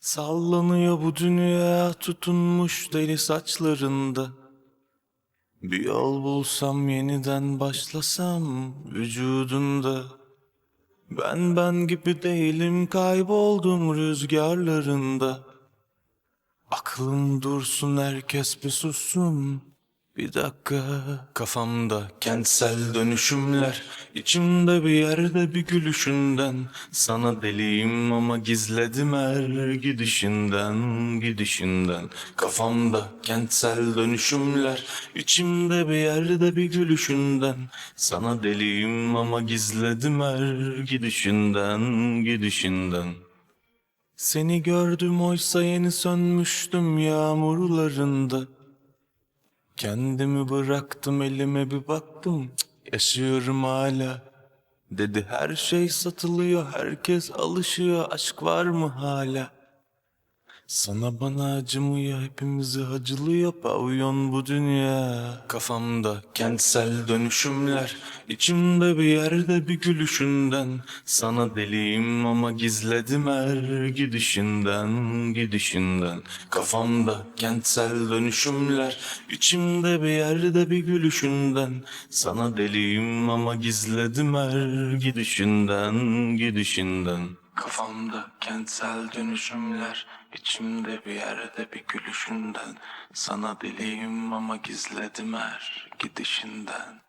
Sallanıyor bu dünya tutunmuş deli saçlarında. Bir yol bulsam yeniden başlasam vücudunda. Ben ben gibi değilim kayboldum rüzgarlarında. Aklım dursun herkes bir sussun bir dakika. Kafamda kentsel dönüşümler içimde bir yerde bir gülüşünden. Sana deliyim ama gizledim her gidişinden gidişinden. Kafamda kentsel dönüşümler içimde bir yerde bir gülüşünden. Sana deliyim ama gizledim her gidişinden gidişinden. Seni gördüm oysa yeni sönmüştüm yağmurlarında Kendimi bıraktım elime bir baktım. Yaşıyorum hala. Dedi her şey satılıyor herkes alışıyor. Aşk var mı hala sana bana acımıyor hepimizi acılıyor pavyon bu dünya. Kafamda kentsel dönüşümler içimde bir yerde bir gülüşünden. Sana deliyim ama gizledim her gidişinden gidişinden. Kafamda kentsel dönüşümler içimde bir yerde bir gülüşünden. Sana deliyim ama gizledim her gidişinden gidişinden. Kafamda kentsel dönüşümler içimde bir yerde bir gülüşünden Sana deliyim ama gizledim her gidişinden